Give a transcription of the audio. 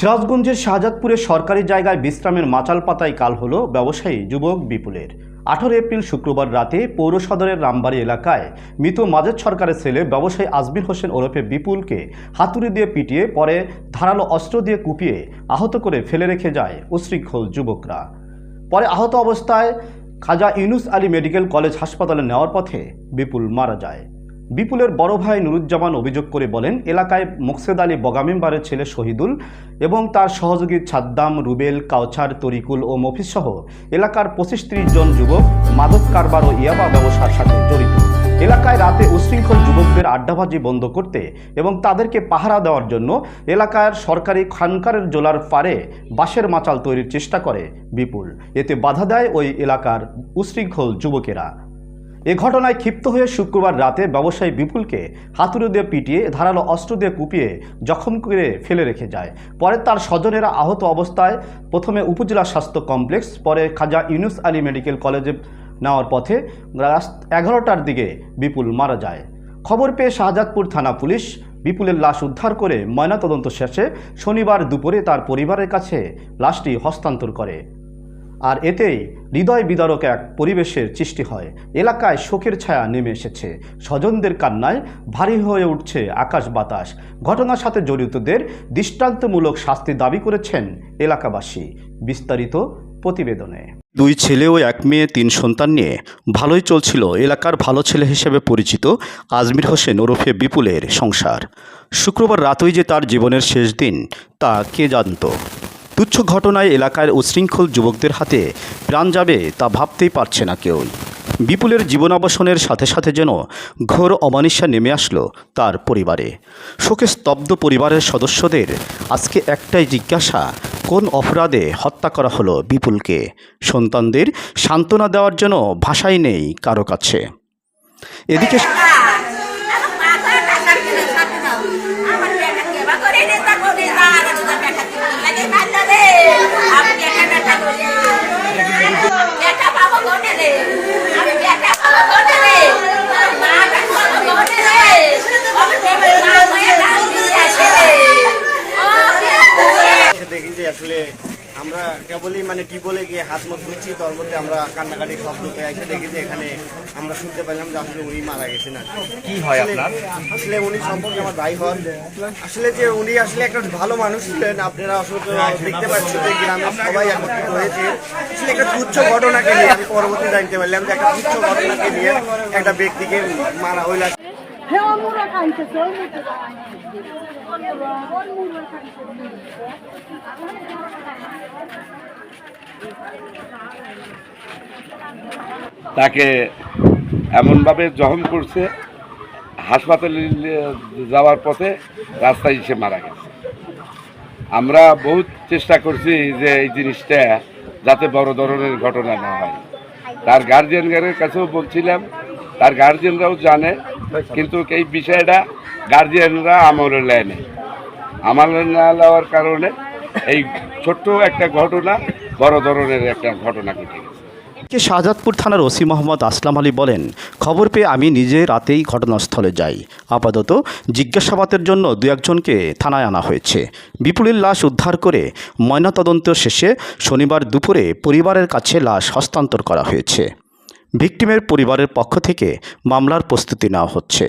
সিরাজগঞ্জের শাহজাদপুরে সরকারি জায়গায় বিশ্রামের মাচাল পাতায় কাল হলো ব্যবসায়ী যুবক বিপুলের। আঠারো এপ্রিল শুক্রবার রাতে পৌর সদরের রামবাড়ি এলাকায় মৃত মাজেদ সরকারের ছেলে ব্যবসায়ী আজমির হোসেন ওরফে বিপুলকে হাতুড়ি দিয়ে পিটিয়ে, পরে ধারালো অস্ত্র দিয়ে কুপিয়ে আহত করে ফেলে রেখে যায় উশৃঙ্খল যুবকরা। পরে আহত অবস্থায় খাজা ইউনুস আলী মেডিকেল কলেজ হাসপাতালে নেওয়ার পথে বিপুল মারা যায়। বিপুলের বড় ভাই নুরুজ্জামান অভিযোগ করে বলেন, এলাকায় মোকসেদ আলী বগামিমবারের ছেলে শহীদুল এবং তার সহযোগী ছাদ্দাম, রুবেল, কাউছার, তরিকুল ও মফিজ সহ এলাকার পঁচিশ ত্রিশ জন যুবক, মাদক কারবার ও ইয়াবা ব্যবসার সাথে জড়িত। এলাকায় রাতে উশৃঙ্খল যুবকদের আড্ডাবাজি বন্ধ করতে এবং তাদেরকে পাহারা দেওয়ার জন্য এলাকার সরকারি খানকারের জোলার পারে বাঁশের মাচাল তৈরির চেষ্টা করে বিপুল। এতে বাধা দেয় ওই এলাকার উশৃঙ্খল যুবকেরা। এ ঘটনায় ক্ষিপ্ত হয়ে শুক্রবার রাতে ব্যবসায়ী বিপুলকে হাতুড়ি দিয়ে পিটিয়ে ধারালো অস্ত্র দিয়ে কুপিয়ে জখম করে ফেলে রেখে যায়। পরে তার স্বজনেরা আহত অবস্থায় প্রথমে উপজেলা স্বাস্থ্য কমপ্লেক্স, পরে খাজা ইউনুস আলী মেডিকেল কলেজে নেওয়ার পথে এগারোটার দিকে বিপুল মারা যায়। খবর পেয়ে শাহজাদপুর থানা পুলিশ বিপুলের লাশ উদ্ধার করে ময়নাতদন্ত শেষে শনিবার দুপুরে তার পরিবারের কাছে লাশটি হস্তান্তর করে। আর এতেই হৃদয় বিদারক এক পরিবেশের সৃষ্টি হয়। এলাকায় শোকের ছায়া নেমে এসেছে। স্বজনদের কান্নায় ভারী হয়ে উঠছে আকাশ বাতাস। ঘটনার সাথে জড়িতদের দৃষ্টান্তমূলক শাস্তি দাবি করেছেন এলাকাবাসী। বিস্তারিত প্রতিবেদনে। দুই ছেলে ও এক মেয়ে, তিন সন্তান নিয়ে ভালোই চলছিল এলাকার ভালো ছেলে হিসেবে পরিচিত আজমির হোসেন ওরফে বিপুলের সংসার। শুক্রবার রাতই যে তার জীবনের শেষ দিন, তা কে জানত? তুচ্ছ ঘটনায় এলাকার উশৃঙ্খল যুবকদের হাতে প্রাণ যাবে তা ভাবতেই পারছে না কেউ বিপুলের জীবনাবসানের সাথে সাথে যেন ঘোর অমানিসা নেমে আসলো তার পরিবারে শোকে স্তব্ধ পরিবারের সদস্যদের আজকে একটাই জিজ্ঞাসা কোন অপরাধে হত্যা করা হলো বিপুলকে সন্তানদের সান্ত্বনা দেওয়ার জন্য ভাষাই নেই কারও কাছে এদিকে আমরা কেবলই মানে টিউবওয়েলে গিয়ে হাত মুখ ধুচ্ছি তার মধ্যে আমরা কান্নাকাটি শব্দ পেয়ে এসে দেখি যে এখানে আমরা শুনতে পেলাম যে আসলে উনি মারা গেছেন আর কি। হয় আপনার? আসলে উনি সম্পর্কে আমার ভাই হন। আসলে যে উনি আসলে একটা ভালো মানুষ ছিলেন আপনারা আসলে তো দেখতে পাচ্ছেন যে গ্রামের সবাই একত্রিত হয়েছে। আসলে একটা তুচ্ছ ঘটনাকে নিয়ে আমি পরবর্তী জানতে পারলাম যে একটা তুচ্ছ ঘটনাকে নিয়ে একটা ব্যক্তিকে মারা হইল মুখে ওই মুখে খাইতেছে তাকে এমনভাবে জখম করছে, হাসপাতালে যাওয়ার পথে রাস্তায় এসে মারা গেছে। আমরা বহুত চেষ্টা করছি যে এই জিনিসটা যাতে বড় ধরনের ঘটনা না হয়। তার গার্জিয়ানদের কাছেও বলছিলাম, তার গার্জিয়ানরাও জানে, কিন্তু এই বিষয়টা গার্জিয়ানরা আমলে নেয়নি। আমলে না নেওয়ার কারণে এই ছোট্ট একটা ঘটনা বড় ধরনের একটা ঘটনা ঘটে গেছে। শাহজাদপুর থানার ওসি মোহাম্মদ আসলাম আলী বলেন, খবর পেয়ে আমি নিজে রাতেই ঘটনাস্থলে যাই। আপাতত জিজ্ঞাসাবাদের জন্য দু একজনকে থানায় আনা হয়েছে। বিপুলের লাশ উদ্ধার করে ময়নাতদন্ত শেষে শনিবার দুপুরে পরিবারের কাছে লাশ হস্তান্তর করা হয়েছে। ভিকটিমের পরিবারের পক্ষ থেকে মামলার প্রস্তুতি নেওয়া হচ্ছে।